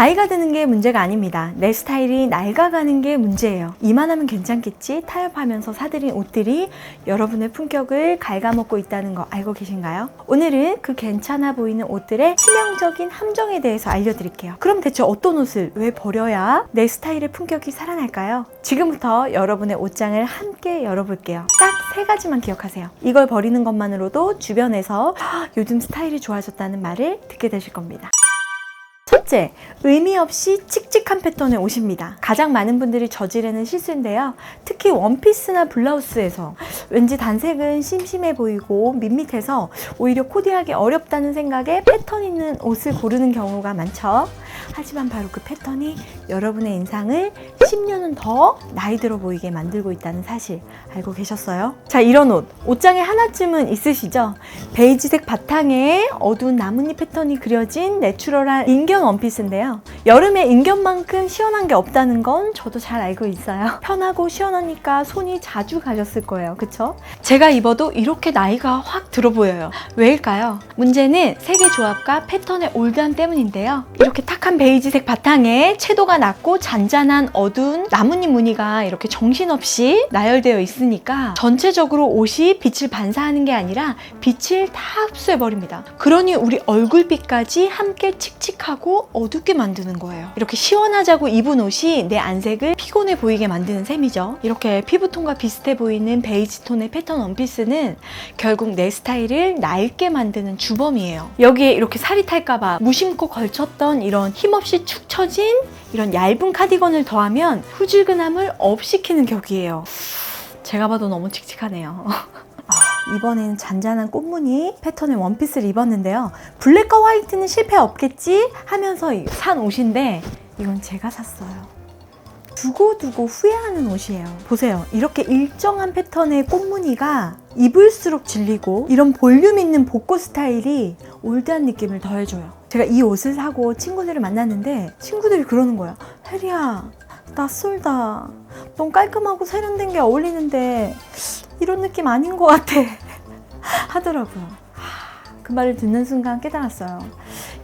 나이가 드는 게 문제가 아닙니다. 내 스타일이 낡아가는 게 문제예요. 이만하면 괜찮겠지? 타협하면서 사들인 옷들이 여러분의 품격을 갉아먹고 있다는 거 알고 계신가요? 오늘은 그 괜찮아 보이는 옷들의 치명적인 함정에 대해서 알려드릴게요. 그럼 대체 어떤 옷을 왜 버려야 내 스타일의 품격이 살아날까요? 지금부터 여러분의 옷장을 함께 열어볼게요. 딱 세 가지만 기억하세요. 이걸 버리는 것만으로도 주변에서 "헉, 요즘 스타일이 좋아졌다는 말을 듣게 되실 겁니다. 첫째, 의미 없이 칙칙한 패턴의 옷입니다. 가장 많은 분들이 저지르는 실수인데요. 특히 원피스나 블라우스에서 왠지 단색은 심심해 보이고 밋밋해서 오히려 코디하기 어렵다는 생각에 패턴 있는 옷을 고르는 경우가 많죠. 하지만 바로 그 패턴이 여러분의 인상을 10년은 더 나이 들어 보이게 만들고 있다는 사실 알고 계셨어요? 자, 이런 옷. 옷장에 하나쯤은 있으시죠? 베이지색 바탕에 어두운 나뭇잎 패턴이 그려진 내추럴한 인견 원피스인데요. 여름에 인견만큼 시원한 게 없다는 건 저도 잘 알고 있어요. 편하고 시원하니까 손이 자주 가셨을 거예요. 그쵸? 제가 입어도 이렇게 나이가 확 들어 보여요. 왜일까요? 문제는 색의 조합과 패턴의 올드함 때문인데요. 이렇게 탁한 베이지색 바탕에 채도가 낮고 잔잔한 어두운 나뭇잎 무늬가 이렇게 정신없이 나열되어 있으니까 전체적으로 옷이 빛을 반사하는 게 아니라 빛을 다 흡수해 버립니다. 그러니 우리 얼굴빛까지 함께 칙칙하고 어둡게 만드는 거예요. 이렇게 시원하자고 입은 옷이 내 안색을 피곤해 보이게 만드는 셈이죠. 이렇게 피부톤과 비슷해 보이는 베이지 톤의 패턴 원피스는 결국 내 스타일을 낡게 만드는 주범이에요. 여기에 이렇게 살이 탈까봐 무심코 걸쳤던 이런 힘없이 축 처진 이런 얇은 카디건을 더하면 후줄근함을 업시키는 격이에요. 제가 봐도 너무 칙칙하네요. 아, 이번에는 잔잔한 꽃무늬 패턴의 원피스를 입었는데요. 블랙과 화이트는 실패 없겠지 하면서 산 옷인데 이건 제가 샀어요. 두고두고 후회하는 옷이에요. 보세요. 이렇게 일정한 패턴의 꽃무늬가 입을수록 질리고 이런 볼륨 있는 복고 스타일이 올드한 느낌을 더해줘요. 제가 이 옷을 사고 친구들을 만났는데 친구들이 그러는 거야. 혜리야, 낯설다. 넌 깔끔하고 세련된 게 어울리는데 이런 느낌 아닌 것 같아. 하더라고요. 하, 그 말을 듣는 순간 깨달았어요.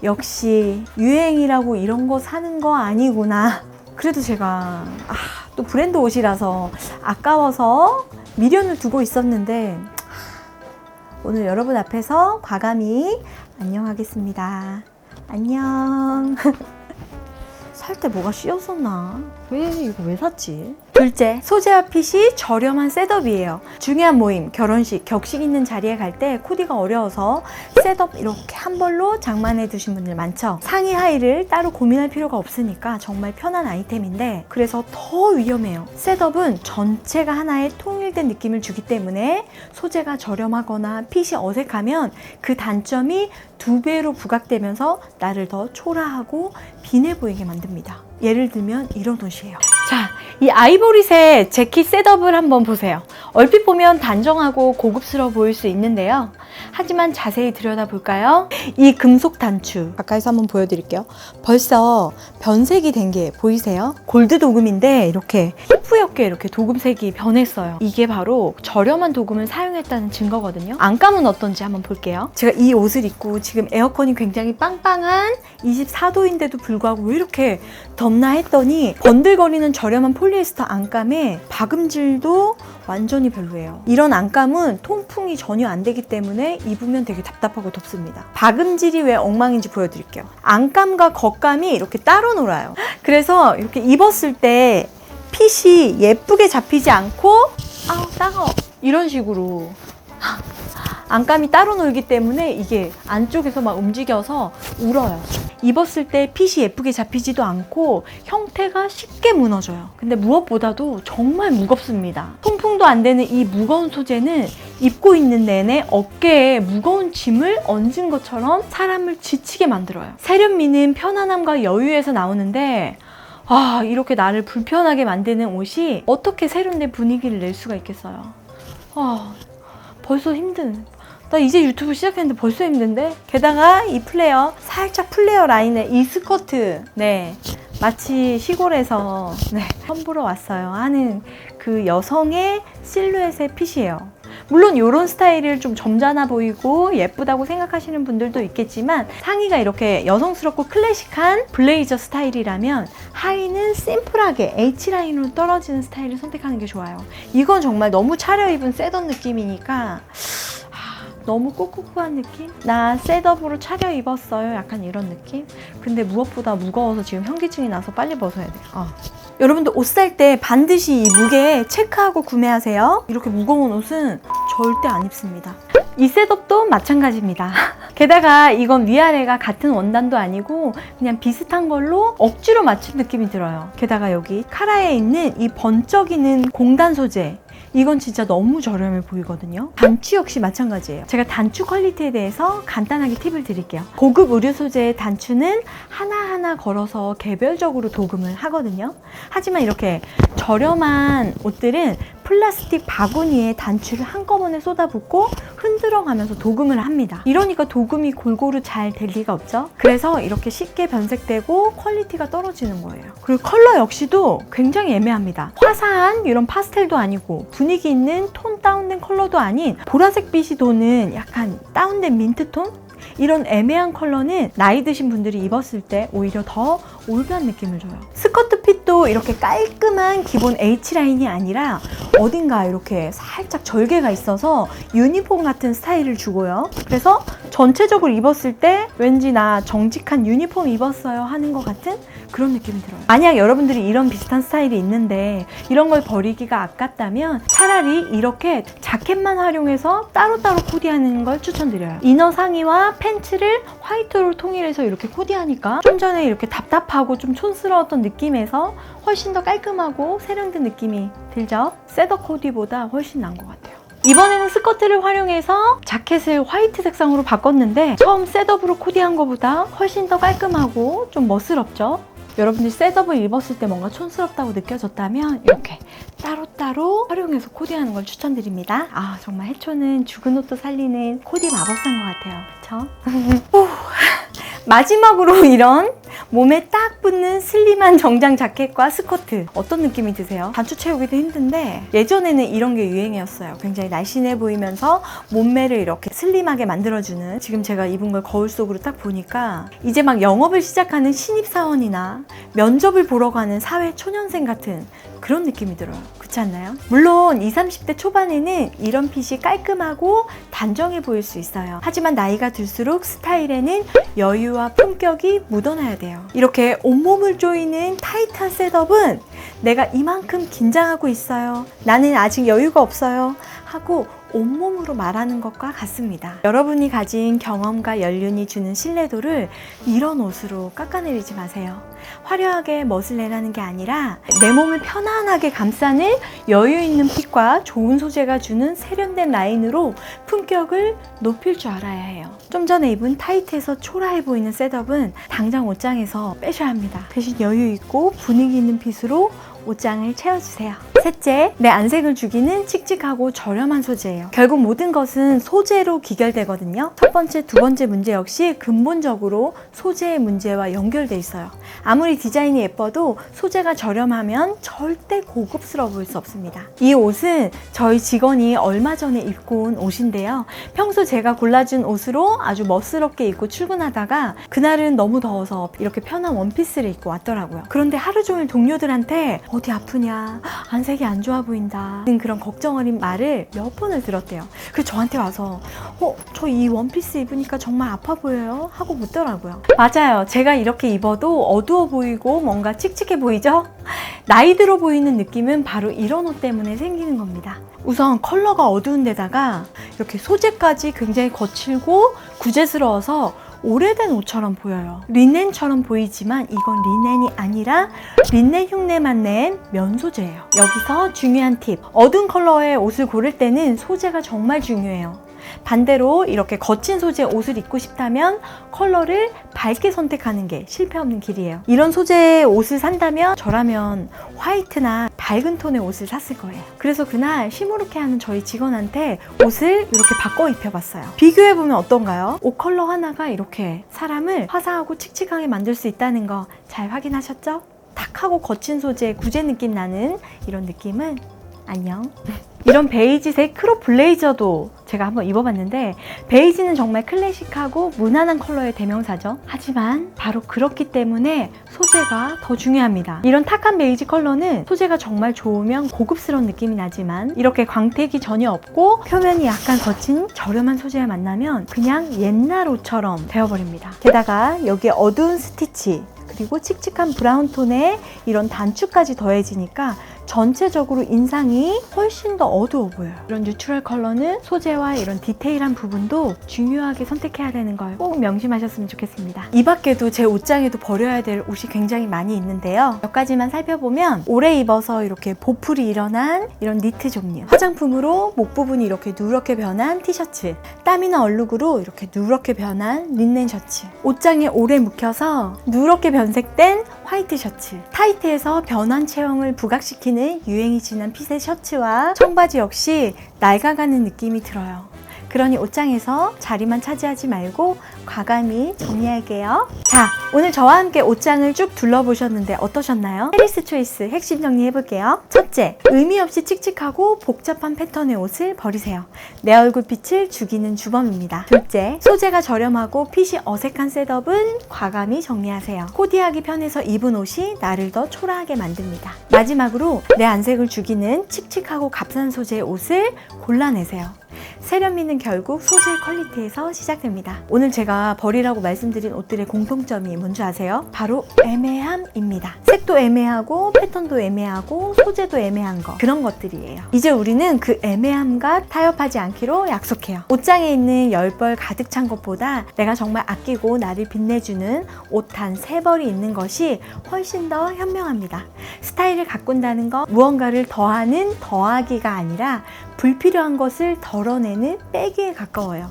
역시 유행이라고 이런 거 사는 거 아니구나. 그래도 제가 아, 또 브랜드 옷이라서 아까워서 미련을 두고 있었는데 오늘 여러분 앞에서 과감히 안녕하겠습니다. 안녕. 살 때 뭐가 씌었었나? 왜 이거 왜 샀지? 둘째, 소재와 핏이 저렴한 셋업이에요. 중요한 모임, 결혼식, 격식 있는 자리에 갈 때 코디가 어려워서 셋업 이렇게 한 벌로 장만해 두신 분들 많죠. 상의 하의를 따로 고민할 필요가 없으니까 정말 편한 아이템인데 그래서 더 위험해요. 셋업은 전체가 하나의 통일된 느낌을 주기 때문에 소재가 저렴하거나 핏이 어색하면 그 단점이 두 배로 부각되면서 나를 더 초라하고 빈해 보이게 만듭니다. 예를 들면 이런 옷이에요. 자, 이 아이보리색 재킷 셋업을 한번 보세요. 얼핏 보면 단정하고 고급스러워 보일 수 있는데요. 하지만 자세히 들여다볼까요? 이 금속 단추 가까이서 한번 보여드릴게요. 벌써 변색이 된 게 보이세요? 골드 도금인데 이렇게 뿌옇게 이렇게 도금색이 변했어요. 이게 바로 저렴한 도금을 사용했다는 증거거든요. 안감은 어떤지 한번 볼게요. 제가 이 옷을 입고 지금 에어컨이 굉장히 빵빵한 24도인데도 불구하고 왜 이렇게 덥나 했더니 번들거리는 저렴한 폴 리에스터 안감에 박음질도 완전히 별로예요. 이런 안감은 통풍이 전혀 안 되기 때문에 입으면 되게 답답하고 덥습니다. 박음질이 왜 엉망인지 보여드릴게요. 안감과 겉감이 이렇게 따로 놀아요. 그래서 이렇게 입었을 때 핏이 예쁘게 잡히지 않고 아우 따가워 이런 식으로 안감이 따로 놀기 때문에 이게 안쪽에서 막 움직여서 울어요. 입었을 때 핏이 예쁘게 잡히지도 않고 형태가 쉽게 무너져요. 근데 무엇보다도 정말 무겁습니다. 통풍도 안 되는 이 무거운 소재는 입고 있는 내내 어깨에 무거운 짐을 얹은 것처럼 사람을 지치게 만들어요. 세련미는 편안함과 여유에서 나오는데 아, 이렇게 나를 불편하게 만드는 옷이 어떻게 세련된 분위기를 낼 수가 있겠어요. 아, 벌써 힘든. 나 이제 유튜브 시작했는데 벌써 힘든데? 게다가 이 플레어, 살짝 플레어 라인의 이 스커트, 네. 마치 시골에서, 네. 선보러 왔어요. 하는 그 여성의 실루엣의 핏이에요. 물론 이런 스타일을 좀 점잖아 보이고 예쁘다고 생각하시는 분들도 있겠지만 상의가 이렇게 여성스럽고 클래식한 블레이저 스타일이라면 하의는 심플하게 H라인으로 떨어지는 스타일을 선택하는 게 좋아요. 이건 정말 너무 차려입은 셋업 느낌이니까 너무 꾹꾹한 느낌? 나 셋업으로 차려 입었어요. 약간 이런 느낌? 근데 무엇보다 무거워서 지금 현기증이 나서 빨리 벗어야 돼요. 어. 여러분들 옷 살 때 반드시 이 무게 체크하고 구매하세요. 이렇게 무거운 옷은 절대 안 입습니다. 이 셋업도 마찬가지입니다. 게다가 이건 위아래가 같은 원단도 아니고 그냥 비슷한 걸로 억지로 맞춘 느낌이 들어요. 게다가 여기 카라에 있는 이 번쩍이는 공단 소재 이건 진짜 너무 저렴해 보이거든요. 단추 역시 마찬가지예요. 제가 단추 퀄리티에 대해서 간단하게 팁을 드릴게요. 고급 의류 소재의 단추는 하나하나 걸어서 개별적으로 도금을 하거든요. 하지만 이렇게 저렴한 옷들은 플라스틱 바구니에 단추를 한꺼번에 쏟아붓고 흔들어가면서 도금을 합니다. 이러니까 도금이 골고루 잘 될 리가 없죠. 그래서 이렇게 쉽게 변색되고 퀄리티가 떨어지는 거예요. 그리고 컬러 역시도 굉장히 애매합니다. 화사한 이런 파스텔도 아니고 분위기 있는 톤 다운된 컬러도 아닌 보라색 빛이 도는 약간 다운된 민트톤? 이런 애매한 컬러는 나이 드신 분들이 입었을 때 오히려 더 올드한 느낌을 줘요. 스커트 핏도 이렇게 깔끔한 기본 H라인이 아니라 어딘가 이렇게 살짝 절개가 있어서 유니폼 같은 스타일을 주고요. 그래서 전체적으로 입었을 때 왠지 나 정직한 유니폼 입었어요 하는 것 같은 그런 느낌이 들어요. 만약 여러분들이 이런 비슷한 스타일이 있는데 이런 걸 버리기가 아깝다면 차라리 이렇게 자켓만 활용해서 따로따로 코디하는 걸 추천드려요. 이너 상의와 팬츠를 화이트로 통일해서 이렇게 코디하니까 좀 전에 이렇게 답답하고 좀 촌스러웠던 느낌에서 훨씬 더 깔끔하고 세련된 느낌이 들죠? 셋업 코디보다 훨씬 나은 것 같아요. 이번에는 스커트를 활용해서 자켓을 화이트 색상으로 바꿨는데 처음 셋업으로 코디한 것보다 훨씬 더 깔끔하고 좀 멋스럽죠? 여러분들이 셋업을 입었을 때 뭔가 촌스럽다고 느껴졌다면 이렇게 따로따로 활용해서 코디하는 걸 추천드립니다. 아 정말 해초는 죽은 옷도 살리는 코디 마법사인 것 같아요. 그쵸? 마지막으로 이런 몸에 딱 붙는 슬림한 정장 자켓과 스커트 어떤 느낌이 드세요? 단추 채우기도 힘든데 예전에는 이런 게 유행이었어요. 굉장히 날씬해 보이면서 몸매를 이렇게 슬림하게 만들어주는 지금 제가 입은 걸 거울 속으로 딱 보니까 이제 막 영업을 시작하는 신입사원이나 면접을 보러 가는 사회 초년생 같은 그런 느낌이 들어요. 그렇지 않나요? 물론 20, 30대 초반에는 이런 핏이 깔끔하고 단정해 보일 수 있어요. 하지만 나이가 들수록 스타일에는 여유와 품격이 묻어나야 돼요. 이렇게 온몸을 조이는 타이트한 셋업은 내가 이만큼 긴장하고 있어요. 나는 아직 여유가 없어요. 하고 온몸으로 말하는 것과 같습니다. 여러분이 가진 경험과 연륜이 주는 신뢰도를 이런 옷으로 깎아내리지 마세요. 화려하게 멋을 내라는 게 아니라 내 몸을 편안하게 감싸는 여유 있는 핏과 좋은 소재가 주는 세련된 라인으로 품격을 높일 줄 알아야 해요. 좀 전에 입은 타이트해서 초라해 보이는 셋업은 당장 옷장에서 빼셔야 합니다. 대신 여유 있고 분위기 있는 핏으로 옷장을 채워주세요. 셋째, 내 안색을 죽이는 칙칙하고 저렴한 소재예요. 결국 모든 것은 소재로 기결되거든요. 첫 번째, 두 번째 문제 역시 근본적으로 소재의 문제와 연결돼 있어요. 아무리 디자인이 예뻐도 소재가 저렴하면 절대 고급스러워 보일 수 없습니다. 이 옷은 저희 직원이 얼마 전에 입고 온 옷인데요. 평소 제가 골라준 옷으로 아주 멋스럽게 입고 출근하다가 그날은 너무 더워서 이렇게 편한 원피스를 입고 왔더라고요. 그런데 하루 종일 동료들한테 어디 아프냐, 안색 이안 좋아 보인다. 그런 걱정 어린 말을 몇 번을 들었대요. 그래서 저한테 와서 어, 저 이 원피스 입으니까 정말 아파 보여요? 하고 묻더라고요. 맞아요. 제가 이렇게 입어도 어두워 보이고 뭔가 칙칙해 보이죠? 나이 들어 보이는 느낌은 바로 이런 옷 때문에 생기는 겁니다. 우선 컬러가 어두운 데다가 이렇게 소재까지 굉장히 거칠고 구제스러워서 오래된 옷처럼 보여요. 리넨처럼 보이지만 이건 리넨이 아니라 린넨 흉내만 낸 면 소재예요. 여기서 중요한 팁. 어두운 컬러의 옷을 고를 때는 소재가 정말 중요해요. 반대로 이렇게 거친 소재의 옷을 입고 싶다면 컬러를 밝게 선택하는 게 실패 없는 길이에요. 이런 소재의 옷을 산다면 저라면 화이트나 밝은 톤의 옷을 샀을 거예요. 그래서 그날 시무룩해 하는 저희 직원한테 옷을 이렇게 바꿔 입혀봤어요. 비교해보면 어떤가요? 옷 컬러 하나가 이렇게 사람을 화사하고 칙칙하게 만들 수 있다는 거 잘 확인하셨죠? 탁하고 거친 소재 구제 느낌 나는 이런 느낌은 안녕. 이런 베이지색 크롭 블레이저도 제가 한번 입어봤는데 베이지는 정말 클래식하고 무난한 컬러의 대명사죠. 하지만 바로 그렇기 때문에 소재가 더 중요합니다. 이런 탁한 베이지 컬러는 소재가 정말 좋으면 고급스러운 느낌이 나지만 이렇게 광택이 전혀 없고 표면이 약간 거친 저렴한 소재와 만나면 그냥 옛날 옷처럼 되어버립니다. 게다가 여기에 어두운 스티치 그리고 칙칙한 브라운 톤에 이런 단추까지 더해지니까 전체적으로 인상이 훨씬 더 어두워 보여요. 이런 뉴트럴 컬러는 소재와 이런 디테일한 부분도 중요하게 선택해야 되는 걸 꼭 명심하셨으면 좋겠습니다. 이 밖에도 제 옷장에도 버려야 될 옷이 굉장히 많이 있는데요. 몇 가지만 살펴보면 오래 입어서 이렇게 보풀이 일어난 이런 니트 종류, 화장품으로 목 부분이 이렇게 누렇게 변한 티셔츠, 땀이나 얼룩으로 이렇게 누렇게 변한 린넨 셔츠, 옷장에 오래 묵혀서 누렇게 변색된 화이트 셔츠, 타이트해서 변환 체형을 부각시키는 유행이 지난 핏의 셔츠와 청바지 역시 낡아가는 느낌이 들어요. 그러니 옷장에서 자리만 차지하지 말고 과감히 정리할게요. 자, 오늘 저와 함께 옷장을 쭉 둘러보셨는데 어떠셨나요? 페리스 초이스 핵심 정리해볼게요. 첫째, 의미 없이 칙칙하고 복잡한 패턴의 옷을 버리세요. 내 얼굴 빛을 죽이는 주범입니다. 둘째, 소재가 저렴하고 핏이 어색한 셋업은 과감히 정리하세요. 코디하기 편해서 입은 옷이 나를 더 초라하게 만듭니다. 마지막으로 내 안색을 죽이는 칙칙하고 값싼 소재의 옷을 골라내세요. 세련미는 결국 소재의 퀄리티에서 시작됩니다. 오늘 제가 버리라고 말씀드린 옷들의 공통점이 뭔지 아세요? 바로 애매함입니다. 색도 애매하고 패턴도 애매하고 소재도 애매한 거 그런 것들이에요. 이제 우리는 그 애매함과 타협하지 않기로 약속해요. 옷장에 있는 열벌 가득 찬 것보다 내가 정말 아끼고 나를 빛내주는 옷 단 세 벌이 있는 것이 훨씬 더 현명합니다. 스타일을 가꾼다는 거 무언가를 더하는 더하기가 아니라 불필요한 것을 덜어내는 빼기에 가까워요.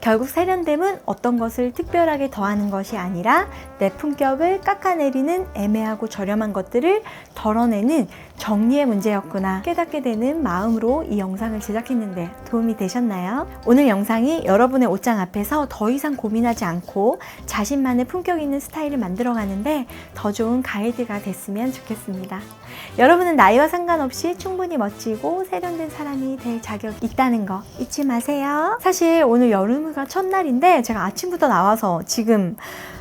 결국 세련됨은 어떤 것을 특별하게 더하는 것이 아니라 내 품격을 깎아내리는 애매하고 저렴한 것들을 덜어내는 정리의 문제였구나 깨닫게 되는 마음으로 이 영상을 제작했는데 도움이 되셨나요? 오늘 영상이 여러분의 옷장 앞에서 더 이상 고민하지 않고 자신만의 품격 있는 스타일을 만들어 가는데 더 좋은 가이드가 됐으면 좋겠습니다. 여러분은 나이와 상관없이 충분히 멋지고 세련된 사람이 될 자격이 있다는 거 잊지 마세요. 사실 오늘 여름휴가 첫날인데 제가 아침부터 나와서 지금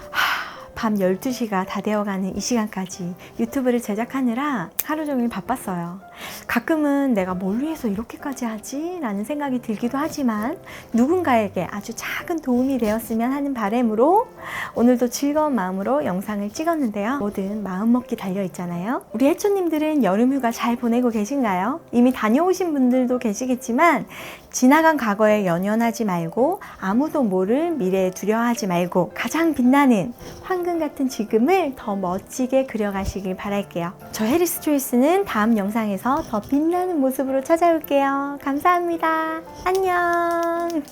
하, 밤 12시가 다 되어가는 이 시간까지 유튜브를 제작하느라 하루 종일 바빴어요. 가끔은 내가 뭘 위해서 이렇게까지 하지? 라는 생각이 들기도 하지만 누군가에게 아주 작은 도움이 되었으면 하는 바람으로 오늘도 즐거운 마음으로 영상을 찍었는데요. 뭐든 마음먹기 달려있잖아요. 우리 해초님들은 여름휴가 잘 보내고 계신가요? 이미 다녀오신 분들도 계시겠지만 지나간 과거에 연연하지 말고 아무도 모를 미래에 두려워하지 말고 가장 빛나는 황금 풍경 같은 지금을 더 멋지게 그려가시길 바랄게요. 저 해리스 초이스는 다음 영상에서 더 빛나는 모습으로 찾아올게요. 감사합니다. 안녕!